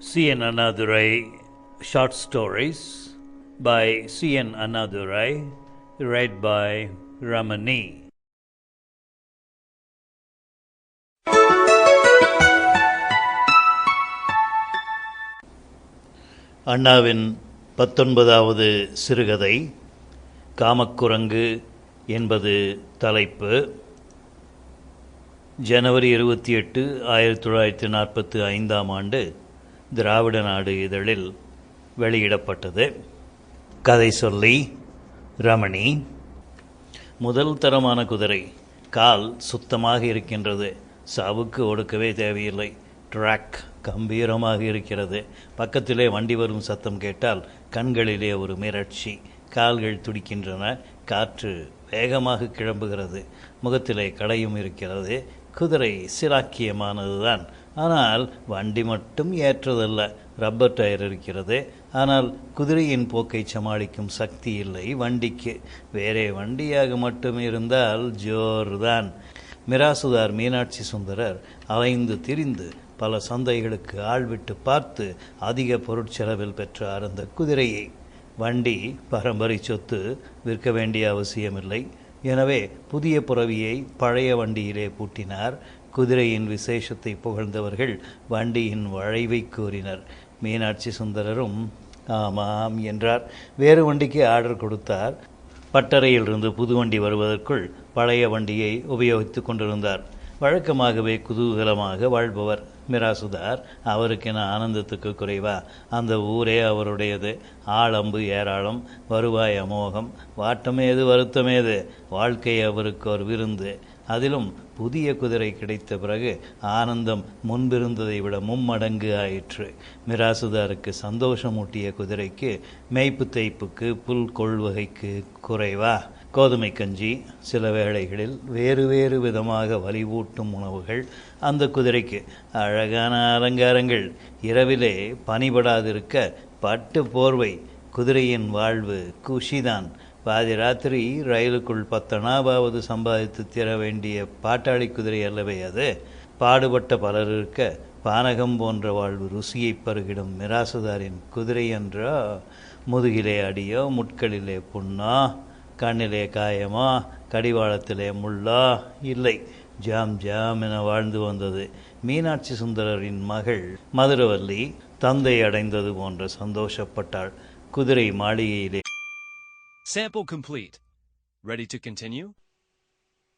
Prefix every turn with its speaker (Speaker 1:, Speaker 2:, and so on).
Speaker 1: C.N. Annadurai short stories by C.N. Annadurai, read by Ramani. அண்ணாவின் பத்தொன்பதாவது சிறுகதை காமக்குரங்கு என்பது தலைப்பு. ஜனவரி இருபத்தி எட்டு ஆயிரத்தி தொள்ளாயிரத்தி நாற்பத்தி ஐந்தாம் ஆண்டு திராவிட நாடு இதழில் வெளியிடப்பட்டது. கதை சொல்லி ரமணி முதல் தரமான குதிரை கால் சுத்தமாக இருக்கின்றது. சாவுக்கு ஒடுக்கவே தேவையில்லை. ட்ராக் கம்பீரமாக இருக்கிறது. பக்கத்திலே வண்டி வரும் சத்தம் கேட்டால் கண்களிலே ஒரு மிரட்சி. கால்கள் துடிக்கின்றன. காற்று வேகமாக கிளம்புகிறது. முகத்திலே கடையும் இருக்கிறது. குதிரை சிராக்கியமானதுதான். ஆனால் வண்டி மட்டும் ஏற்றதல்ல. ரப்பர் டயர் இருக்கிறது. ஆனால் குதிரையின் போக்கை சமாளிக்கும் சக்தி இல்லை வண்டிக்கு. வேறே வண்டியாக மட்டும் இருந்தால் ஜோர்தான். மிராசுதார் மீனாட்சி சுந்தரர் அலைந்து திரிந்து பல சந்தைகளுக்கு ஆள்விட்டு பார்த்து அதிக பொருட்செலவில் பெற்றார் அந்த குதிரையை வண்டி பரம்பரை சொத்து விற்க வேண்டிய அவசியமில்லை. எனவே புதிய புறவியை பழைய வண்டியிலே பூட்டினார். குதிரையின் விசேஷத்தை புகழ்ந்தவர்கள் வண்டியின் வளைவை கூறினர். மீனாட்சி சுந்தரரும் ஆமாம் என்றார். வேறு வண்டிக்கு ஆர்டர் கொடுத்தார். பட்டறையிலிருந்து புது வண்டி வருவதற்குள் பழைய வண்டியை உபயோகித்து கொண்டிருந்தார். வழக்கமாகவே குதூகலமாக வாழ்பவர் மிராசுதார். அவருக்கென ஆனந்தத்துக்கு குறைவா? அந்த ஊரே அவருடையது. ஆளம்பு ஏராளம் வருவாய் அமோகம். வாட்டமேது வருத்தமேது வாழ்க்கை அவருக்கு ஒரு விருந்து. அதிலும் புதிய குதிரை கிடைத்த பிறகு ஆனந்தம் முன்பிருந்ததை விட மும்மடங்கு ஆயிற்று. மிராசுதாருக்கு சந்தோஷமூட்டிய குதிரைக்கு மேய்ப்பு தைப்புக்கு புல் கொள்வகைக்கு குறைவா? கோதுமை கஞ்சி சில வேளைகளில் வேறு வேறு விதமாக வலிவூட்டும் உணவுகள் அந்த குதிரைக்கு. அழகான அலங்காரங்கள். இரவிலே பனிபடாதிருக்க பட்டு போர்வை. குதிரையின் வாழ்வு குஷிதான். பாதி ராத்திரி ரயிலுக்குள் பத்தனாவது சம்பாதித்து தீர வேண்டிய பாட்டாளி குதிரை அல்லவே அது. பாடுபட்ட பலர் இருக்க பானகம் போன்ற வாழ்வு ருசியை பருகிடும் மிராசுதாரின் குதிரை என்றோ? முதுகிலே அடியோ முட்களிலே புண்ணோ? கண்ணிலே காயமா கடிவாளத்திலே முள்ளா? இல்லை. ஜாம் ஜாம் என வாழ்ந்து வந்தது மீனாட்சி சுந்தரரின் மகள் மதுரவல்லி. தந்தை அடைந்தது போன்ற சந்தோஷப்பட்டாள். குதிரை மாளிகையிலே.
Speaker 2: Sample complete. Ready to continue?